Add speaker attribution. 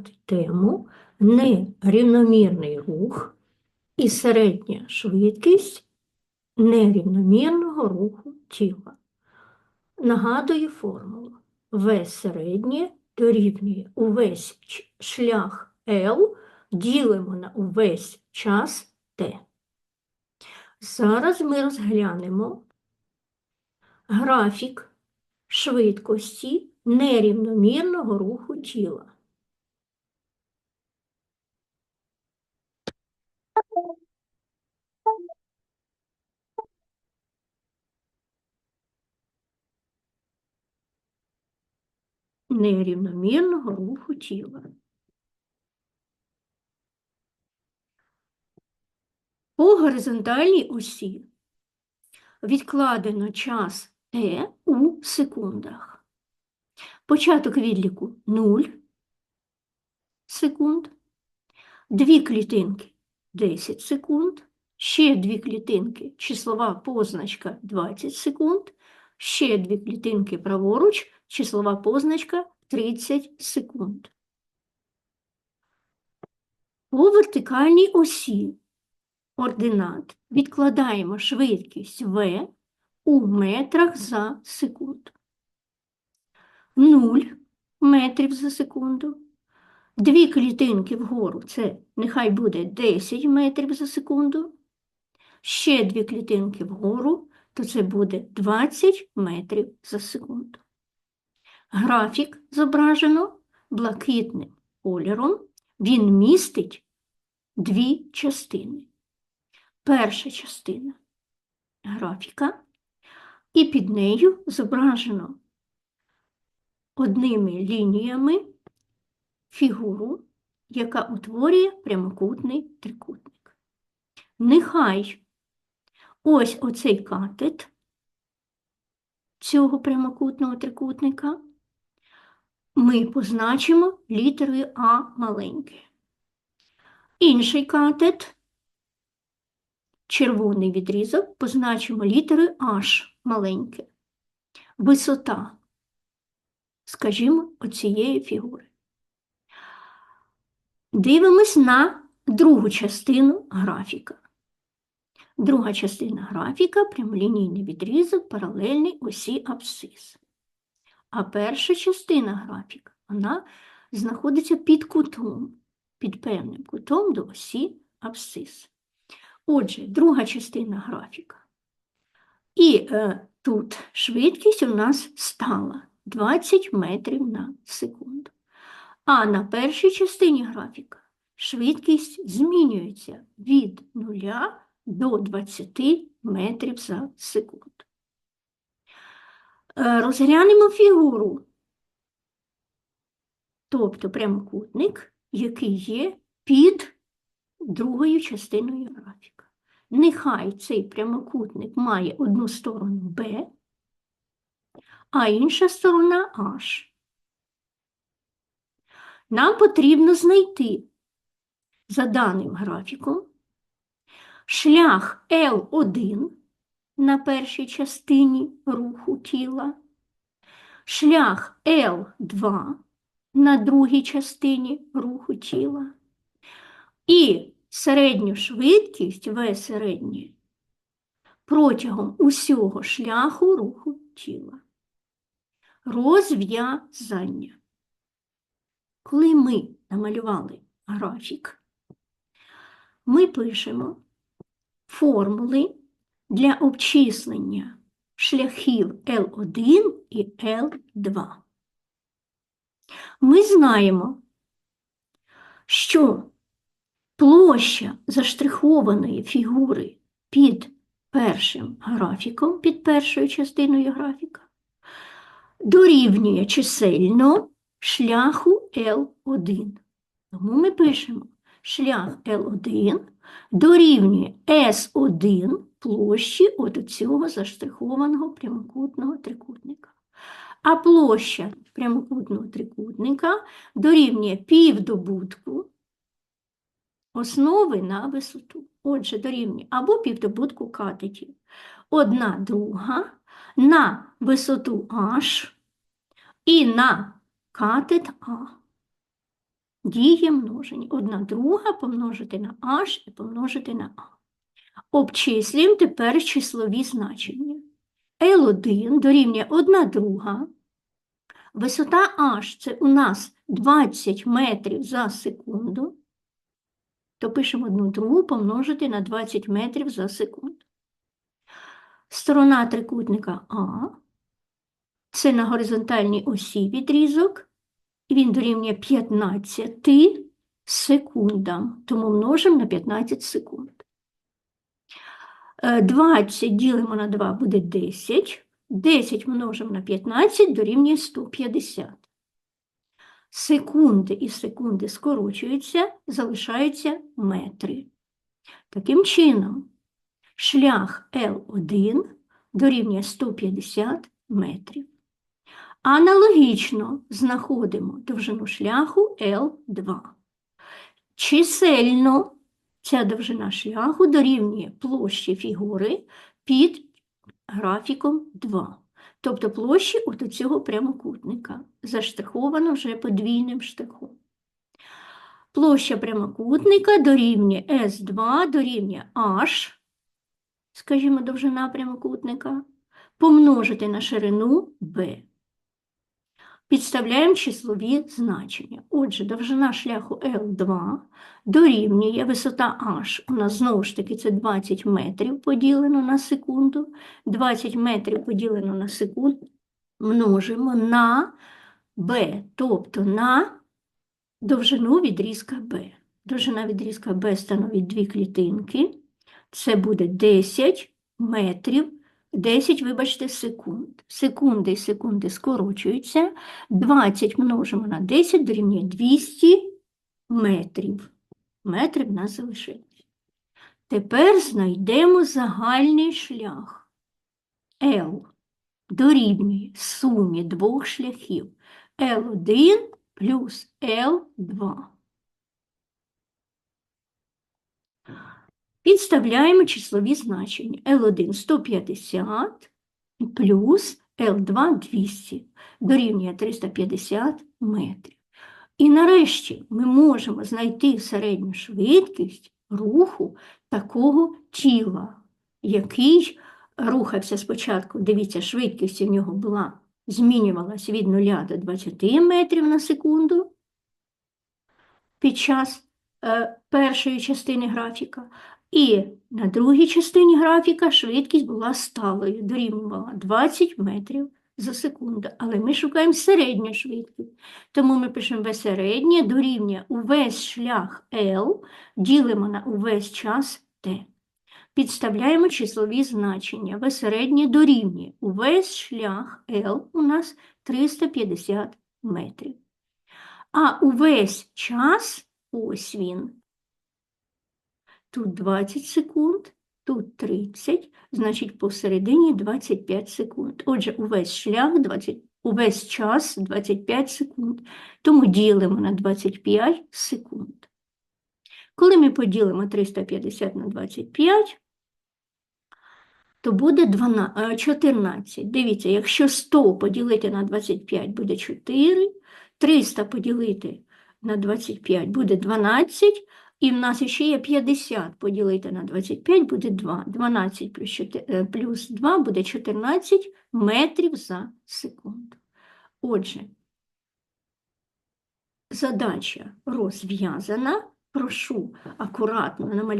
Speaker 1: розглядати тему нерівномірний рух і середня швидкість нерівномірного руху тіла. Нагадую формулу. В середнє дорівнює увесь шлях L ділимо на увесь час T. Зараз ми розглянемо графік швидкості нерівномірного руху тіла. Нерівномірного руху тіла. По горизонтальній осі відкладено час T у секундах. Початок відліку 0 секунд, дві клітинки 10 секунд, ще дві клітинки, числова позначка 20 секунд, ще дві клітинки праворуч, числова позначка 30 секунд. По вертикальній осі ординат відкладаємо швидкість v у метрах за секунду. 0 метрів за секунду. Дві клітинки вгору це нехай буде 10 метрів за секунду. Ще дві клітинки вгору, то це буде 20 метрів за секунду. Графік зображено блакитним кольором. Він містить дві частини. Перша частина графіка, і під нею зображено одними лініями фігуру, яка утворює прямокутний трикутник. Нехай ось оцей катет цього прямокутного трикутника ми позначимо літерою А маленьке. Інший катет, червоний відрізок, позначимо літерою H маленьке. Висота, скажімо, оцієї фігури. Дивимось на другу частину графіка. Друга частина графіка прямолінійний відрізок паралельний осі абсцис. А перша частина графіка вона знаходиться під кутом, під певним кутом до осі абсцис. Отже, друга частина графіка. І е, тут швидкість у нас стала 20 метрів на секунду. А на першій частині графіка швидкість змінюється від 0 до 20 метрів за секунду. Е, Розглянемо фігуру, тобто прямокутник, який є під другою частиною графіка. Нехай цей прямокутник має одну сторону B, а інша сторона H. Нам потрібно знайти за даним графіком шлях L1 на першій частині руху тіла, шлях L2 на другій частині руху тіла і середню швидкість В середнє протягом усього шляху руху тіла. Розв'язання. Коли ми намалювали графік, ми пишемо формули для обчислення шляхів L1 і L2. Ми знаємо, що площа заштрихованої фігури під першим графіком, під першою частиною графіка, дорівнює чисельно шляху L1. Тому ми пишемо шлях L1 дорівнює S1 площі от цього заштрихованого прямокутного трикутника. А площа прямокутного трикутника дорівнює півдобутку основи на висоту. Отже, дорівнює або півдобутку катетів. Одна друга на висоту H і на катет А. Діє множення. Одна друга помножити на h і помножити на a. Обчислюємо тепер числові значення. L1 дорівнює 1 друга. Висота h – це у нас 20 метрів за секунду. То пишемо 1 другу помножити на 20 метрів за секунду. Сторона трикутника А – це на горизонтальній осі відрізок. І він дорівнює 15 секундам, тому множимо на 15 секунд. Е, 20 ділимо на 2 буде 10. 10 множимо на 15 дорівнює 150. Секунди і секунди скорочуються, залишаються метри. Таким чином, шлях L1 дорівнює 150 метрів. Аналогічно знаходимо довжину шляху L2. Чисельно ця довжина шляху дорівнює площі фігури під графіком 2. Тобто площі от цього прямокутника, заштриховано вже подвійним штрихом. Площа прямокутника дорівнює S2 дорівнює H, скажімо, довжина прямокутника, помножити на ширину B. Підставляємо числові значення. Отже, довжина шляху L2 дорівнює висота H. У нас знову ж таки це 20 метрів поділено на секунду. 20 метрів поділено на секунду множимо на B, тобто на довжину відрізка B. Довжина відрізка B становить дві клітинки. Це буде 10 метрів 10, вибачте, секунд. Секунди і секунди скорочуються. 20 множимо на 10 дорівнює 200 метрів. Метри в нас залишилось. Тепер знайдемо загальний шлях. L дорівнює сумі двох шляхів L1 плюс L2. Підставляємо числові значення. L1 150 плюс L2 200 дорівнює 350 метрів. І нарешті ми можемо знайти середню швидкість руху такого тіла, який рухався спочатку, дивіться, швидкість у нього була, змінювалася від 0 до 20 метрів на секунду під час е, першої частини графіка, і на другій частині графіка швидкість була сталою, дорівнювала 20 метрів за секунду. Але ми шукаємо середню швидкість. Тому ми пишемо В середнє дорівнює увесь шлях L, ділимо на увесь час T. Підставляємо числові значення. В середнє дорівнює увесь шлях L у нас 350 метрів. А увесь час, ось він, Тут 20 секунд, тут 30, значить посередині 25 секунд. Отже, увесь шлях 20, увесь час 25 секунд. Тому ділимо на 25 секунд. Коли ми поділимо 350 на 25, то буде 12, 14. Дивіться, якщо 100 поділити на 25 буде 4, 300 поділити на 25 буде 12, і в нас ще є 50 поділити на 25 буде 2. 12 плюс, 4, плюс 2 буде 14 метрів за секунду. Отже, задача розв'язана. Прошу акуратно намалювати.